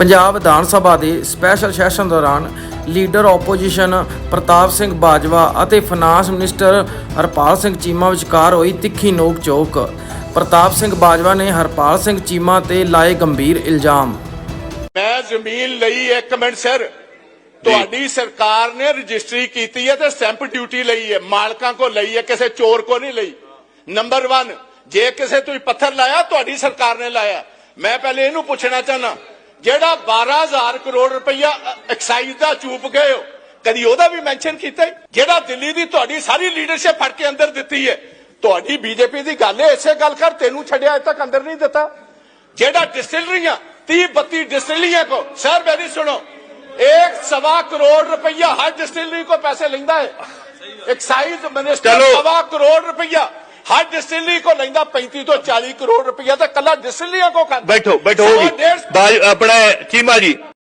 ਪੰਜਾਬ ਵਿਧਾਨ ਸਭਾ ਦੇ special session ਦੌਰਾਨ leader opposition Partap Singh Bajwa ਅਤੇ ਫਾਈਨਾਂਸ ਮਿਨਿਸਟਰ ਹਰਪਾਲ ਸਿੰਘ ਚੀਮਾ ਵਿਚਕਾਰ ਹੋਈ ਤਿੱਖੀ ਨੋਕ ਝੋਕ ਪ੍ਰਤਾਪ ਸਿੰਘ ਬਾਜਵਾ ਨੇ ਹਰਪਾਲ ਸਿੰਘ ਚੀਮਾ ਤੇ ਲਾਏ ਗੰਭੀਰ ਇਲਜ਼ਾਮ। ਮੈਂ ਜ਼ਮੀਨ ਲਈ ਇੱਕ ਮਿੰਟ ਸਰ। ਤੁਹਾਡੀ ਸਰਕਾਰ ਨੇ ਰਜਿਸਟਰੀ ਕੀਤੀ ਹੈ ਤੇ ਸਟੈਂਪ ਡਿਊਟੀ ਲਈ ਹੈ। ਮਾਲਕਾਂ ਕੋ ਲਈ ਹੈ, ਕਿਸੇ ਚੋਰ ਕੋ ਨਹੀਂ ਲਈ। ਨੰਬਰ 1 ਜੇ ਕਿਸੇ ਤੁਸੀਂ ਪੱਥਰ ਲਾਇਆ, ਤੁਹਾਡੀ ਸਰਕਾਰ ਨੇ ਲਾਇਆ। ਮੈਂ ਪਹਿਲੇ ਇਹਨੂੰ ਪੁੱਛਣਾ ਚਾਹਨਾ ਜਿਹੜਾ 12000 ਕਰੋੜ ਰੁਪਈਆ ਐਕਸਾਈਜ਼ ਦਾ ਚੂਪ ਗਏ ਹੋ ਕਦੀ ਉਹਦਾ ਵੀ ਮੈਂਸ਼ਨ ਕੀਤਾ ਹੈ? ਜਿਹੜਾ ਦਿੱਲੀ ਦੀ ਤੁਹਾਡੀ ਸਾਰੀ ਲੀਡਰਸ਼ਿਪ ਫੜ ਕੇ ਅੰਦਰ ਦਿੱਤੀ ਹੈ ਤੁਹਾਡੀ ਬੀਜੇਪੀ ਦੀ ਗੱਲ ਹੈ ਇਸੇ ਗੱਲ ਕਰ ਤੈਨੂੰ ਛੱਡਿਆ ਅਜੇ ਤੱਕ ਅੰਦਰ ਨਹੀਂ ਦਿੱਤਾ ਜਿਹੜਾ ਡਿਸਟਿਲਰੀਆਂ 30 32 डिस्टिलरियां को सर मेरी सुनो एक सवा करोड़ रुपया हर डिस्टिलरी को पैसे लेंदा है एक्साइज मिनिस्टर चलो। सवा करोड़ रुपया ਹਰ ਡਿਸਟਿਲਰੀ ਕੋ ਲੈਂਦਾ 35 ਤੋਂ 40 ਕਰੋੜ ਰੁਪਇਆ ਤਾਂ ਕੱਲਾ ਡਿਸਟਿਲਰੀਆਂ ਕੋ ਖਾਂਦਾ। ਬੈਠੋ ਬੈਠੋ ਆਪਣੇ ਚੀਮਾ ਜੀ।